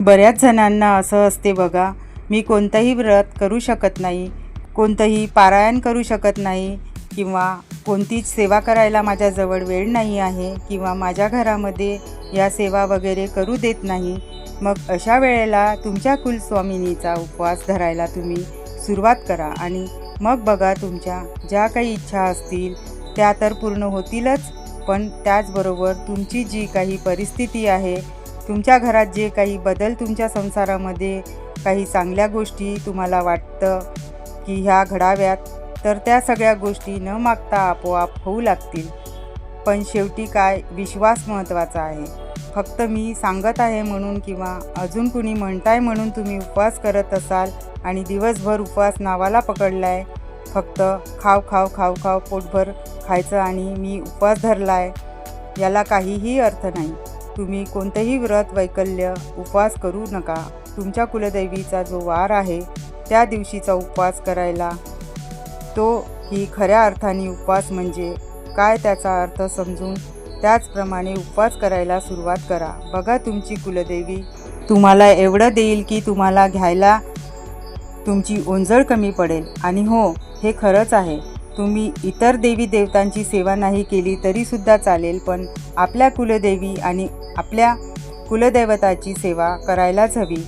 बऱ्याच जणांना असं असते बघा मी कोणतंही व्रत करू शकत नाही कोणतंही पारायण करू शकत नाही किंवा कोणतीच सेवा करायला माझ्याजवळ वेळ नाही आहे किंवा माझ्या घरामध्ये या सेवा वगैरे करू देत नाही मग अशा वेळेला तुमच्या कुलस्वामिनीचा उपवास धरायला तुम्ही सुरुवात करा. आणि मग बघा तुमच्या ज्या काही इच्छा असतील त्या तर पूर्ण होतीलच पण त्याचबरोबर तुमची जी काही परिस्थिती आहे तुमच्या घरात जे काही बदल तुमच्या संसारामध्ये काही चांगल्या गोष्टी तुम्हाला वाटतं की ह्या घडाव्यात तर त्या सगळ्या गोष्टी न मागता आपोआप होऊ लागतील. पण शेवटी काय? विश्वास महत्त्वाचा आहे. फक्त मी सांगत आहे म्हणून किंवा अजून कुणी म्हणताय म्हणून तुम्ही उपवास करत असाल आणि दिवसभर उपवास नावाला पकडला आहे फक्त खाव खाव खाव खाव पोटभर खायचं आणि मी उपवास धरला आहे याला काहीही अर्थ नाही. तुम्ही कोणतंही व्रत वैकल्य उपवास करू नका. तुमच्या कुलदैवीचा जो वार आहे त्या दिवशीचा उपवास करायला. तो ही खऱ्या अर्थाने उपवास म्हणजे काय त्याचा अर्थ समजून त्याचप्रमाणे उपवास करायला सुरुवात करा. बघा तुमची कुलदेवी. तुम्हाला एवढं देईल की तुम्हाला घ्यायला तुमची ओंजळ कमी पडेल. आणि हो हे खरंच आहे. तुम्ही इतर देवी देवतांची सेवा नाही केली तरीसुद्धा चालेल पण आपल्या कुलदेवी आणि आपल्या कुलदैवताची सेवा करायलाच हवी.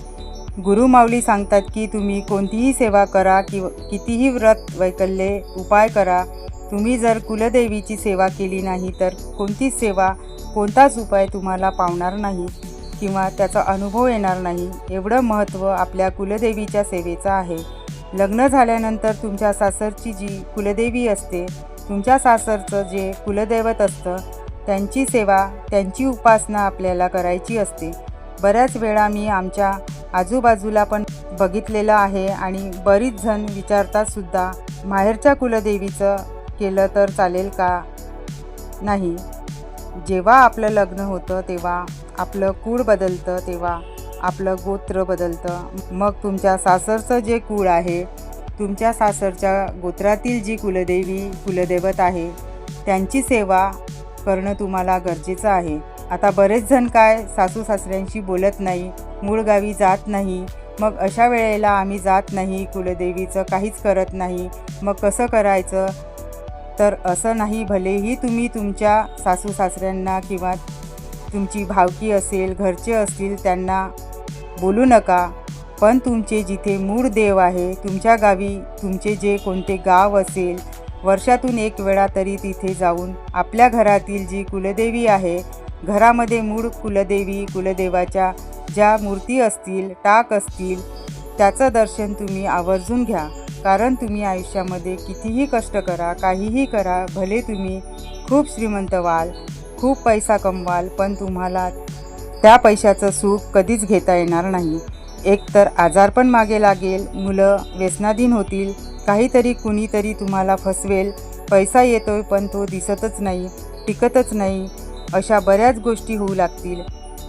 गुरुमाऊली सांगतात की तुम्ही कोणतीही सेवा करा किंवा कितीही व्रत वैकल्ये उपाय करा. तुम्ही जर कुलदेवीची सेवा केली नाही तर कोणतीच सेवा कोणताच उपाय तुम्हाला पावणार नाही किंवा त्याचा अनुभव येणार नाही. एवढं महत्त्व आपल्या कुलदेवीच्या सेवेचं आहे. लग्न झाल्यानंतर तुमच्या सासरची जी कुलदेवी असते तुमच्या सासरचं जे कुलदैवत असतं त्यांची सेवा त्यांची उपासना आपल्याला करायची असते. बऱ्याच वेळा मी आमच्या आजूबाजूला पण बघितलेलं आहे आणि बरीच जण विचारतात सुद्धा माहेरच्या कुलदेवीचं केलं तर चालेल का? नाही. जेव्हा आपलं लग्न होतं तेव्हा आपलं कूळ बदलतं तेव्हा आपलं गोत्र बदलतं. मग तुमच्या सासरचं जे कुळ आहे तुमच्या सासरच्या गोत्रातील जी कुलदेवी कुलदैवत आहे त्यांची सेवा करणं तुम्हाला गरजेचं आहे. आता बरेच जण काय सासू सासऱ्यांशी बोलत नाही मूळ गावी जात नाही. मग अशा वेळेला आम्ही जात नाही कुलदेवीचं काहीच करत नाही. मग कसं करायचं? तर असं नाही भलेही तुम्ही तुमच्या सासू सासऱ्यांना किंवा तुमची भावकी असेल घरचे असतील त्यांना बोलू नका. पण तुमचे जिथे मूळ देव आहे तुमच्या गावी तुमचे जे कोणते गाव असेल वर्षातून एक वेळा तरी तिथे जाऊन आपल्या घरातील जी कुलदेवी आहे घरामध्ये मूळ कुलदेवी कुलदेवाच्या ज्या मूर्ती असतील टाक असतील त्याचं दर्शन तुम्ही आवर्जून घ्या. कारण तुम्ही आयुष्यामध्ये कितीही कष्ट करा काहीही करा भले तुम्ही खूप श्रीमंत व्हाल खूप पैसा कमवाल पण तुम्हाला त्या पैशाचं सुख कधीच घेता येणार नाही. एकतर आजारपण आजार पण मागे लागेल मुलं व्यसनाधीन होतील काहीतरी कुणीतरी तुम्हाला फसवेल पैसा येतोय पण तो दिसतच नाही टिकतच नाही अशा बऱ्याच गोष्टी होऊ लागतील.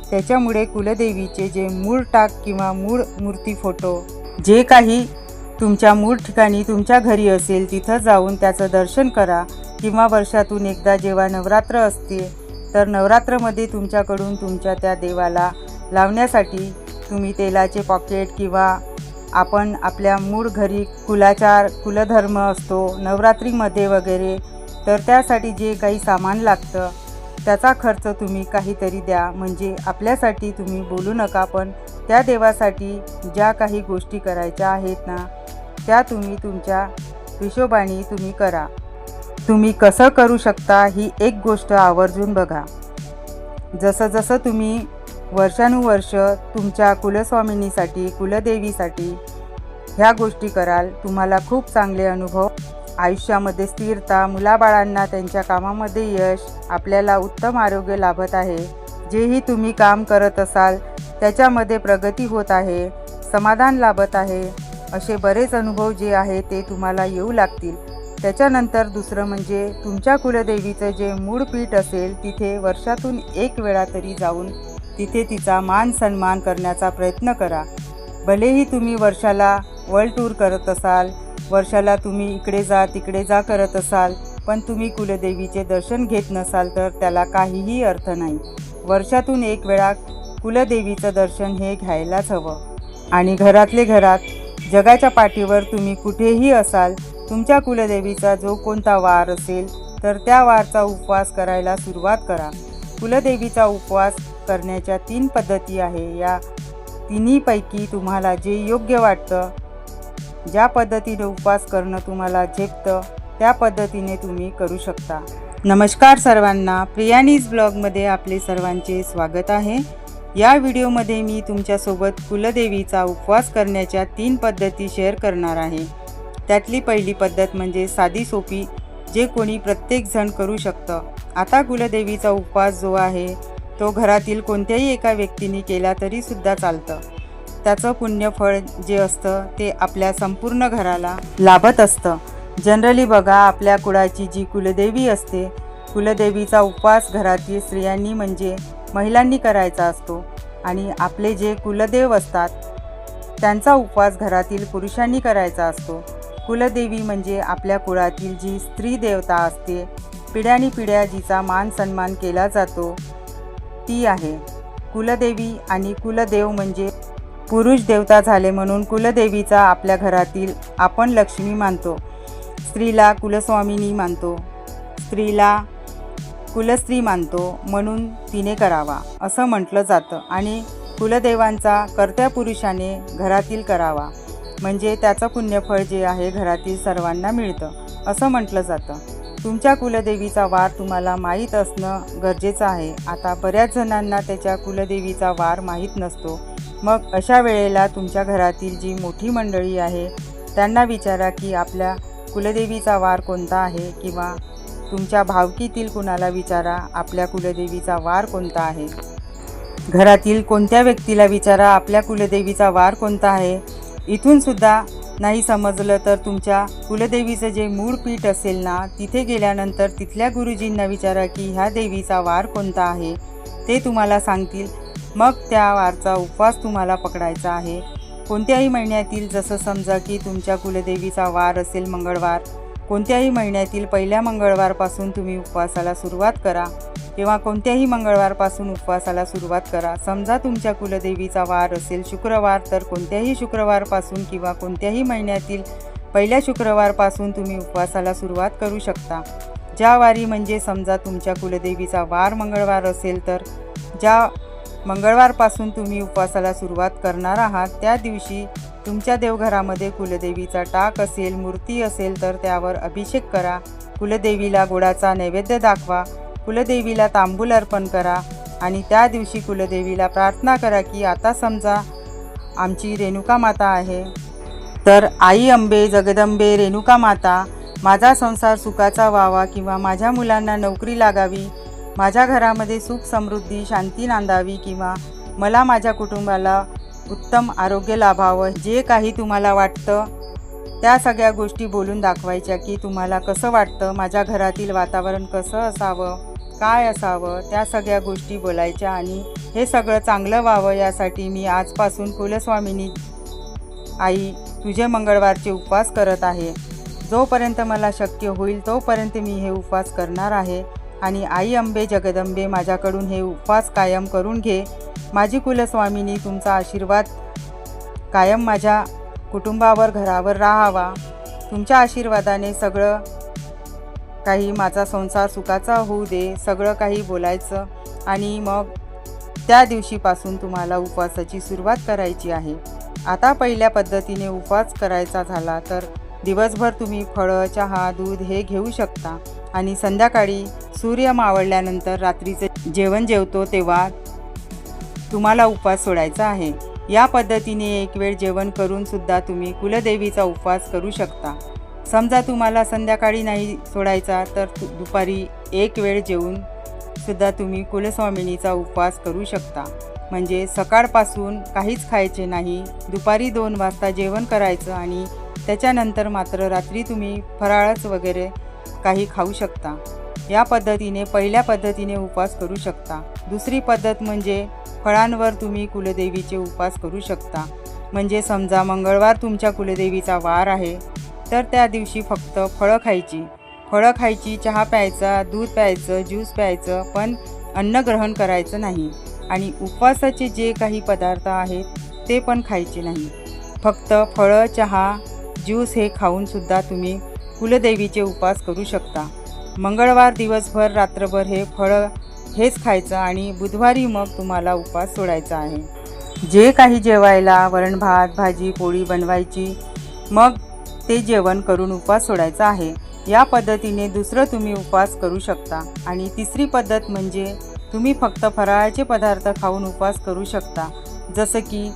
त्याच्यामुळे कुलदेवीचे जे मूळ टाक किंवा मूळ मूर्ती फोटो जे काही तुमच्या मूळ ठिकाणी तुमच्या घरी असेल तिथं जाऊन त्याचं दर्शन करा किंवा वर्षातून एकदा जेव्हा नवरात्र असते तर नवरात्रमध्ये तुमच्याकडून तुमच्या त्या देवाला लावण्यासाठी तुम्ही तेलाचे पॉकेट किंवा आपण आपल्या मूळ घरी कुलाचार कुलधर्म असतो नवरात्रीमध्ये वगैरे तर त्यासाठी जे काही सामान लागतं त्याचा खर्च तुम्ही काहीतरी द्या. म्हणजे आपल्यासाठी तुम्ही बोलू नका पण त्या देवासाठी ज्या काही गोष्टी करायच्या आहेत ना त्या तुम्ही तुमच्या हिशोबाने तुम्ही करा. तुम्ही कसं करू शकता ही एक गोष्ट आवर्जून बघा. जसं जसं तुम्ही वर्षानुवर्ष तुमच्या कुलस्वामिनीसाठी कुलदेवीसाठी ह्या गोष्टी कराल तुम्हाला खूप चांगले अनुभव. आयुष्यामध्ये स्थिरता मुलाबाळांना त्यांच्या कामामध्ये यश आपल्याला उत्तम आरोग्य लाभत आहे. जेही तुम्ही काम करत असाल त्याच्यामध्ये प्रगती होत आहे समाधान लाभत आहे. असे बरेच अनुभव जे आहे ते तुम्हाला येऊ लागतील. त्याच्यानंतर दुसरं म्हणजे तुमच्या कुलदेवीचं जे मूळ पीठ असेल तिथे वर्षातून एक वेळा तरी जाऊन तिथे तिचा मान सन्मान करण्याचा प्रयत्न करा. भलेही तुम्ही वर्षाला वर्ल्ड टूर करत असाल वर्षाला तुम्ही इकडे जा तिकडे जा करत असाल पण तुम्ही कुलदेवीचे दर्शन घेत नसाल तर त्याला काहीही अर्थ नाही. वर्षातून एक वेळा कुलदेवीचं दर्शन हे घ्यायलाच हवं. आणि घरातले घरात जगाच्या पाठीवर तुम्ही कुठेही असाल तुमच्या कुलदेवीचा जो कोणता वार असेल तर त्या वारचा उपवास करायला सुरुवात करा. कुलदेवीचा उपवास करण्याच्या तीन पद्धती आहे. या तिन्हीपैकी तुम्हाला जे योग्य वाटतं ज्या पद्धतीने उपवास करणं तुम्हाला झेपतं त्या पद्धतीने तुम्ही करू शकता. नमस्कार सर्वांना. प्रियानीज ब्लॉगमध्ये आपले सर्वांचे स्वागत आहे. या व्हिडिओमध्ये मी तुमच्यासोबत कुलदेवीचा उपवास करण्याच्या तीन पद्धती शेअर करणार आहे. त्यातली पहिली पद्धत म्हणजे साधी सोपी जे कोणी प्रत्येकजण करू शकतं. आता कुलदेवीचा उपवास जो आहे तो घरातील कोणत्याही एका व्यक्तीने केला तरीसुद्धा चालतं. त्याचं पुण्यफळ जे असतं ते आपल्या संपूर्ण घराला लाभत असतं. जनरली बघा आपल्या कुळाची जी कुलदेवी असते कुलदेवीचा उपवास घरातील स्त्रियांनी म्हणजे महिलांनी करायचा असतो. आणि आपले जे कुलदेव असतात त्यांचा उपवास घरातील पुरुषांनी करायचा असतो. कुलदेवी म्हणजे आपल्या कुळातील जी स्त्री देवता असते पिढ्यानी पिढ्या जिचा मान सन्मान केला जातो ती आहे. कुलदेवी आणि कुलदेव म्हणजे पुरुष देवता झाले म्हणून कुलदेवीचा आपल्या घरातील आपण लक्ष्मी मानतो. स्त्रीला कुलस्वामिनी मानतो. स्त्रीला कुलस्त्री मानतो म्हणून तिने करावा असं म्हटलं जातं आणि कुलदेवांचा कर्त्या पुरुषाने घरातील करावा. म्हणजे त्याचं पुण्यफळ जे आहे घरातील सर्वांना मिळतं असं म्हटलं जातं. तुमच्या कुलदेवीचा वार तुम्हाला माहीत असणं गरजेचं आहे. आता बऱ्याच जणांना त्याच्या कुलदेवीचा वार माहीत नसतो. मग अशा वेळेला तुमच्या घरातील जी मोठी मंडळी आहे त्यांना विचारा की आपल्या कुलदेवीचा वार कोणता आहे किंवा तुमच्या भावकीतील कुणाला विचारा आपल्या कुलदेवीचा वार कोणता आहे. घरातील कोणत्या व्यक्तीला विचारा आपल्या कुलदेवीचा वार कोणता आहे? इथून सुद्धा नाही समजलं तर तुमच्या कुलदेवीचं जे मूळ पीठ असेल ना तिथे गेल्यानंतर तिथल्या गुरुजींना विचारा की ह्या देवीचा वार कोणता आहे? ते तुम्हाला सांगतील. मग त्या वारचा उपवास तुम्हाला पकडायचा आहे. कोणत्याही महिन्यातील जसं समजा की तुमच्या कुलदेवीचा वार असेल मंगळवार कोणत्याही महिन्यातील पहिल्या मंगळवारपासून तुम्ही उपवासाला सुरुवात करा. किंवा कोणत्याही मंगळवारपासून उपवासाला सुरुवात करा. समजा तुमच्या कुलदेवीचा वार असेल शुक्रवार तर कोणत्याही शुक्रवारपासून किंवा कोणत्याही महिन्यातील पहिल्या शुक्रवारपासून तुम्ही उपवासाला सुरुवात करू शकता. ज्या वारी म्हणजे समजा तुमच्या कुलदेवीचा वार मंगळवार असेल तर ज्या मंगळवारपासून तुम्ही उपवासाला सुरुवात करणार आहात त्या दिवशी तुमच्या देवघरामध्ये कुलदेवीचा टाक असेल मूर्ती असेल तर त्यावर अभिषेक करा. कुलदेवीला गोडाचा नैवेद्य दाखवा. कुलदेवीला तांबूल अर्पण करा आणि त्या दिवशी कुलदेवीला प्रार्थना करा की आता समजा आमची रेणुका माता आहे. तर आई अंबे जगदंबे रेणुका माता माझा संसार सुखाचा व्हावा किंवा माझ्या मुलांना नोकरी लागावी माझ्या घरामध्ये सुख समृद्धी शांती नांदावी किंवा मला माझ्या कुटुंबाला उत्तम आरोग्य लाभावं जे काही तुम्हाला वाटतं त्या सगळ्या गोष्टी बोलून दाखवायच्या की तुम्हाला कसं वाटतं माझ्या घरातील वातावरण कसं असावं. काय असावं त्या सगळ्या गोष्टी बोलायच्या आणि हे सगळं चांगलं व्हावं यासाठी मी आजपासून कुलस्वामिनी आई तुझे मंगळवारचे उपवास करत आहे. जोपर्यंत मला शक्य होईल तोपर्यंत मी हे उपवास करणार आहे आणि आई अंबे जगदंबे माझ्याकडून हे उपवास कायम करून घे. माझी कुलस्वामिनी तुमचा आशीर्वाद कायम माझ्या कुटुंबावर घरावर राहावा. तुमच्या आशीर्वादाने सगळं काही माझा संसार सुखाचा होऊ दे सगळं काही बोलायचं. आणि मग त्या दिवशीपासून तुम्हाला उपवासाची सुरुवात करायची आहे. आता पहिल्या पद्धतीने उपवास करायचा झाला तर दिवसभर तुम्ही फळं चहा दूध हे घेऊ शकता. आणि संध्याकाळी सूर्य मावळल्यानंतर रात्रीचे जेवण जेवतो तेव्हा तुम्हाला उपवास सोडायचा आहे. या पद्धतीने एक वेळ जेवण करूनसुद्धा तुम्ही कुलदेवीचा उपवास करू शकता. समजा तुम्हाला संध्याकाळी नाही सोडायचा तर तु- दुपारी एक वेळ जेवून सुद्धा तुम्ही कुलस्वामिनीचा उपवास करू शकता. म्हणजे सकाळपासून काहीच खायचे नाही दुपारी दोन वाजता जेवण करायचं आणि त्याच्यानंतर मात्र रात्री तुम्ही फराळच वगैरे काही खाऊ शकता. या पद्धतीने पहिल्या पद्धतीने उपवास करू शकता. दुसरी पद्धत म्हणजे फळांवर तुम्ही कुलदेवीचे उपवास करू शकता. म्हणजे समजा मंगळवार तुमच्या कुलदेवीचा वार आहे तर त्या दिवशी फक्त फळं खायची. फळं खायची चहा प्यायचा दूध प्यायचं ज्यूस प्यायचं पण अन्न ग्रहण करायचं नाही. आणि उपवासाचे जे काही पदार्थ आहेत ते पण खायचे नाही. फक्त फळं चहा ज्यूस हे खाऊनसुद्धा तुम्ही कुलदेवीचे उपवास करू शकता. मंगळवार दिवसभर रात्रभर हे फळं हेच खायचं आणि बुधवारी मग तुम्हाला उपवास सोडायचा आहे. जे काही जेवायला वरण भात भाजी पोळी बनवायची मग ते जेवण करून उपवास सोडायचा आहे. या पद्धतीने दुसरं तुम्ही उपवास करू शकता. आणि तिसरी पद्धत म्हणजे तुम्ही फक्त फराळाचे पदार्थ खाऊन उपवास करू शकता. जसं की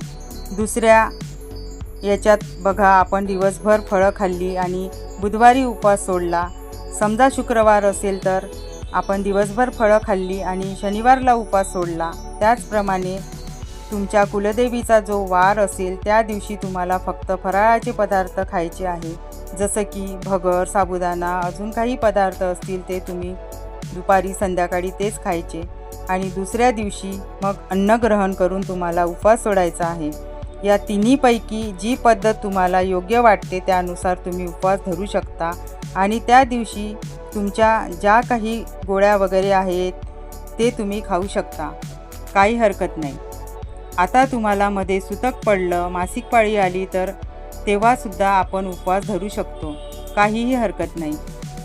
दुसऱ्या याच्यात बघा आपण दिवसभर फळं खाल्ली आणि बुधवारी उपवास सोडला. समजा शुक्रवार असेल तर आपण दिवसभर फळं खाल्ली आणि शनिवारला उपवास सोडला. त्याचप्रमाणे तुमच्या कुलदेवीचा जो वार असेल त्या दिवशी तुम्हाला फक्त फराळाचे पदार्थ खायचे आहे. जसं की भगर साबुदाणा अजून काही पदार्थ असतील ते तुम्ही दुपारी संध्याकाळी तेच खायचे. आणि दुसऱ्या दिवशी मग अन्नग्रहण करून तुम्हाला उपवास सोडायचा आहे. या तिन्हीपैकी जी पद्धत तुम्हाला योग्य वाटते त्यानुसार तुम्ही उपवास धरू शकता. आणि त्या दिवशी तुमच्या ज्या काही गोळ्या वगैरे आहेत ते तुम्ही खाऊ शकता. काही हरकत नाही. आता तुम्हाला मध्ये सुतक पडलं मासिक पाळी आली तर तेव्हासुद्धा आपण उपवास धरू शकतो. काहीही हरकत नाही.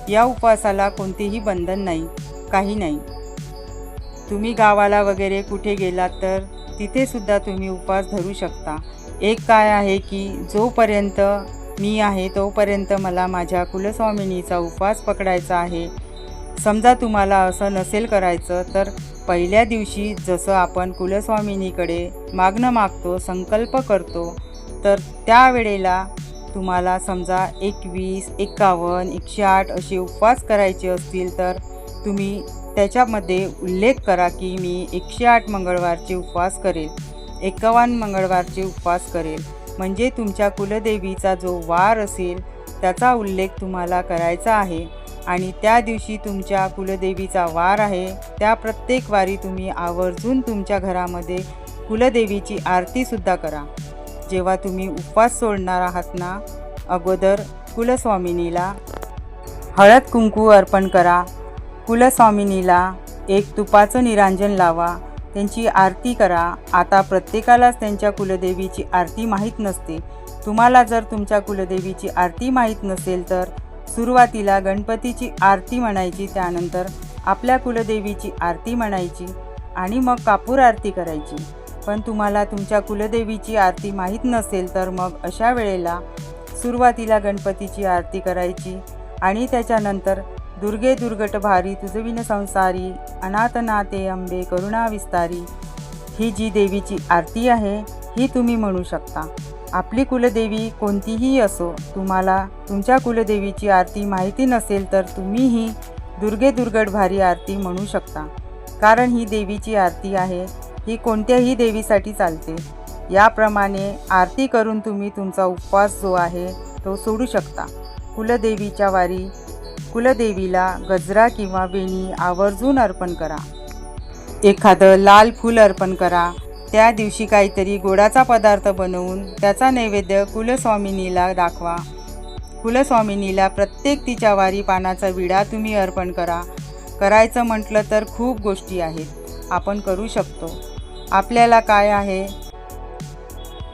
या उपवासाला कोणतेही बंधन नाही. काही नाही. तुम्ही गावाला वगैरे कुठे गेलात तर तिथेसुद्धा तुम्ही उपवास धरू शकता. एक काय आहे की जोपर्यंत मी आहे तोपर्यंत मला माझ्या कुलस्वामिनीचा उपवास पकडायचा आहे. समजा तुम्हाला असं नसेल करायचं तर पहिल्या दिवशी जसं आपण कुलस्वामिनीकडे मागणं मागतो संकल्प करतो तर त्यावेळेला तुम्हाला समजा एकवीस एकावन्न एकशे आठ असे उपवास करायचे असतील तर तुम्ही त्याच्यामध्ये उल्लेख करा की मी एकशे आठ मंगळवारचे उपवास करेल एकावन्न मंगळवारचे उपवास करेल. म्हणजे तुमच्या कुलदेवीचा जो वार असेल त्याचा उल्लेख तुम्हाला करायचा आहे. आणि त्या दिवशी तुमच्या कुलदेवीचा वार आहे. त्या प्रत्येक वारी तुम्ही आवर्जून तुमच्या घरामध्ये कुलदेवीची आरतीसुद्धा करा. जेव्हा तुम्ही उपवास सोडणार आहात ना अगोदर कुलस्वामिनीला हळद कुंकू अर्पण करा. कुलस्वामिनीला एक तुपाचं निरांजन लावा. त्यांची आरती करा. आता प्रत्येकालाच त्यांच्या कुलदेवीची आरती माहीत नसते. तुम्हाला जर तुमच्या कुलदेवीची आरती माहीत नसेल तर सुरुवातीला गणपतीची आरती म्हणायची त्यानंतर आपल्या कुलदेवीची आरती म्हणायची आणि मग कापूर आरती करायची. पण तुम्हाला तुमच्या कुलदेवीची आरती माहीत नसेल तर मग अशा वेळेला सुरुवातीला गणपतीची आरती करायची आणि त्याच्यानंतर दुर्गे दुर्गट भारी तुझविन संसारी अनाथनाते अंबे करुणा विस्तारी ही जी देवीची आरती आहे ही तुम्ही म्हणू शकता. आपली कुलदेवी कोणतीही असो तुम्हाला तुमच्या कुलदेवीची आरती माहिती नसेल तर तुम्हीही दुर्गे दुर्गट भारी आरती म्हणू शकता. कारण ही देवीची आरती आहे ही कोणत्याही देवीसाठी चालते. याप्रमाणे आरती करून तुम्ही तुमचा उपवास जो आहे तो सोडू शकता. कुलदेवीच्या वारी कुलदेवीला गजरा किंवा वेणी आवर्जून अर्पण करा. एखादं लाल फूल अर्पण करा त्या दिवशी काहीतरी गोडाचा पदार्थ बनवून त्याचा नैवेद्य कुलस्वामिनीला दाखवा. कुलस्वामिनीला प्रत्येक तिच्या वारी पानाचा विडा तुम्ही अर्पण करा. करायचं म्हटलं तर खूप गोष्टी आहेत. आपण करू शकतो. आपल्याला काय आहे?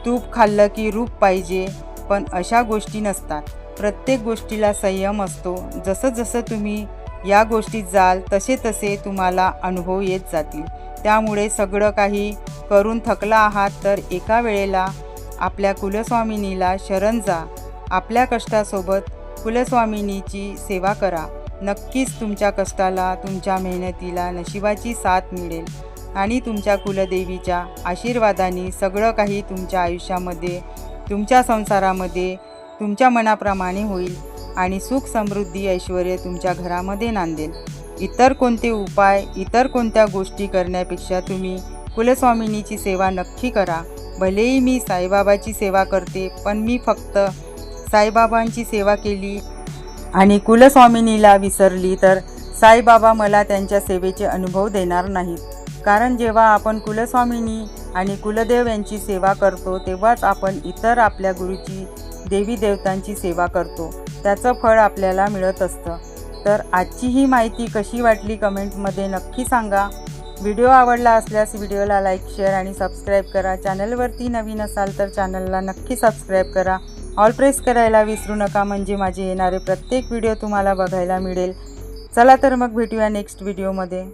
तूप खाल्लं की रूप पाहिजे पण अशा गोष्टी नसतात. प्रत्येक गोष्टीला संयम असतो. जसं जसं तुम्ही या गोष्टीत जाल तसे तसे तुम्हाला अनुभव येत जातील. त्यामुळे सगळं काही करून थकला आहात तर एका वेळेला आपल्या कुलस्वामिनीला शरण जा. आपल्या कष्टासोबत कुलस्वामिनीची सेवा करा. नक्कीच तुमच्या कष्टाला तुमच्या मेहनतीला नशिबाची साथ मिळेल आणि तुमच्या कुलदेवीच्या आशीर्वादाने सगळं काही तुमच्या आयुष्यामध्ये तुमच्या संसारामध्ये तुमच्या मनाप्रमाणे होईल आणि सुख समृद्धी ऐश्वर तुमच्या घरामध्ये नांदेल. इतर कोणते उपाय इतर कोणत्या गोष्टी करण्यापेक्षा तुम्ही कुलस्वामिनीची सेवा नक्की करा. भलेही मी साईबाबाची सेवा करते पण मी फक्त साईबाबांची सेवा केली आणि कुलस्वामिनीला विसरली तर साईबाबा मला त्यांच्या सेवेचे अनुभव देणार नाहीत. कारण जेव्हा आपण कुलस्वामिनी आणि कुलदेव यांची सेवा करतो तेव्हाच आपण इतर आपल्या गुरुची देवी देवतांची सेवा करतो. त्याचं फळ आपल्याला मिळत असतं. तर आजची ही माहिती कशी वाटली कमेंटमध्ये नक्की सांगा. व्हिडिओ आवडला असल्यास व्हिडिओला लाईक शेअर आणि सबस्क्राईब करा. चॅनलवरती नवीन असाल तर चॅनलला नक्की सबस्क्राईब करा. ऑल प्रेस करायला विसरू नका म्हणजे माझे येणारे प्रत्येक व्हिडिओ तुम्हाला बघायला मिळेल. चला तर मग भेटूया नेक्स्ट व्हिडिओमध्ये.